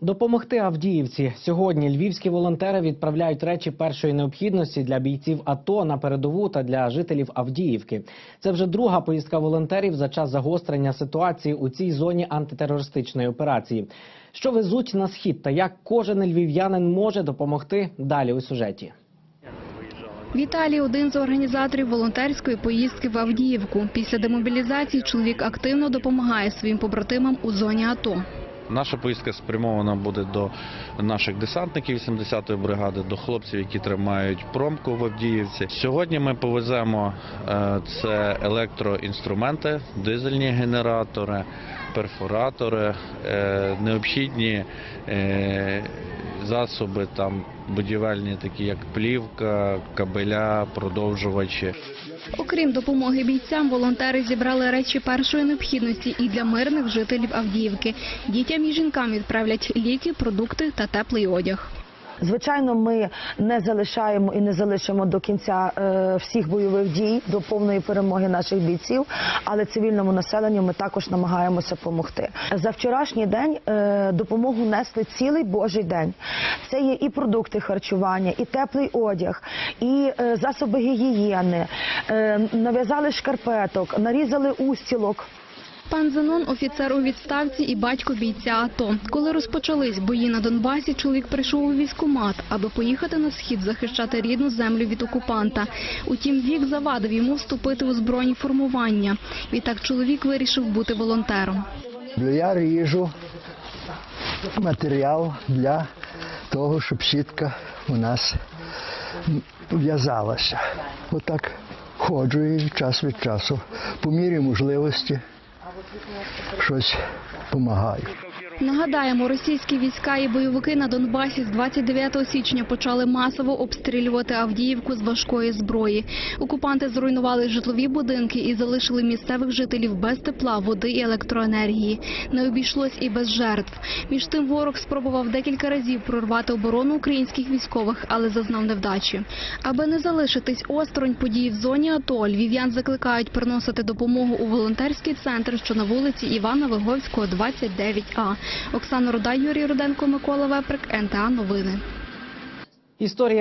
Допомогти Авдіївці сьогодні львівські волонтери відправляють речі першої необхідності для бійців АТО на передову та для жителів Авдіївки. Це вже друга поїздка волонтерів за час загострення ситуації у цій зоні антитерористичної операції. Що везуть на схід та як кожен львів'янин може допомогти далі у сюжеті. Віталій – один з організаторів волонтерської поїздки в Авдіївку. Після демобілізації чоловік активно допомагає своїм побратимам у зоні АТО. Наша поїздка спрямована буде до наших десантників 80-ї бригади, до хлопців, які тримають промку в Авдіївці. Сьогодні ми повеземо е, це електроінструменти, дизельні генератори, перфоратори, е, необхідні е, засоби там будівельні, такі як плівка, кабеля, продовжувачі. Окрім допомоги бійцям, волонтери зібрали речі першої необхідності і для мирних жителів Авдіївки. Дітям і жінкам відправлять ліки, продукти та теплий одяг. Звичайно, ми не залишаємо і не залишимо до кінця е, всіх бойових дій до повної перемоги наших бійців, але цивільному населенню ми також намагаємося допомогти. За вчорашній день е, допомогу несли цілий божий день. Це є і продукти харчування, і теплий одяг, і е, засоби гігієни, нав'язали шкарпеток, нарізали устілок. Пан Зенон – офіцер у відставці і батько бійця АТО. Коли розпочались бої на Донбасі, чоловік прийшов у військкомат, аби поїхати на схід захищати рідну землю від окупанта. Утім, вік завадив йому вступити у збройні формування. Відтак чоловік вирішив бути волонтером. Я ріжу матеріал для того, щоб сітка у нас в'язалася. Отак ходжу і час від часу, по мірі можливості щось допомагаю. Нагадаємо, російські війська і бойовики на Донбасі з 29 січня почали масово обстрілювати Авдіївку з важкої зброї. Окупанти зруйнували житлові будинки і залишили місцевих жителів без тепла, води і електроенергії. Не обійшлось і без жертв. Між тим ворог спробував декілька разів прорвати оборону українських військових, але зазнав невдачі. Аби не залишитись осторонь подій в зоні АТО, львів'ян закликають приносити допомогу у волонтерський центр, що на вулиці Івана Виговського, 29А. Оксана Руда, Юрій Руденко, Микола Веприк, НТА Новини. Історія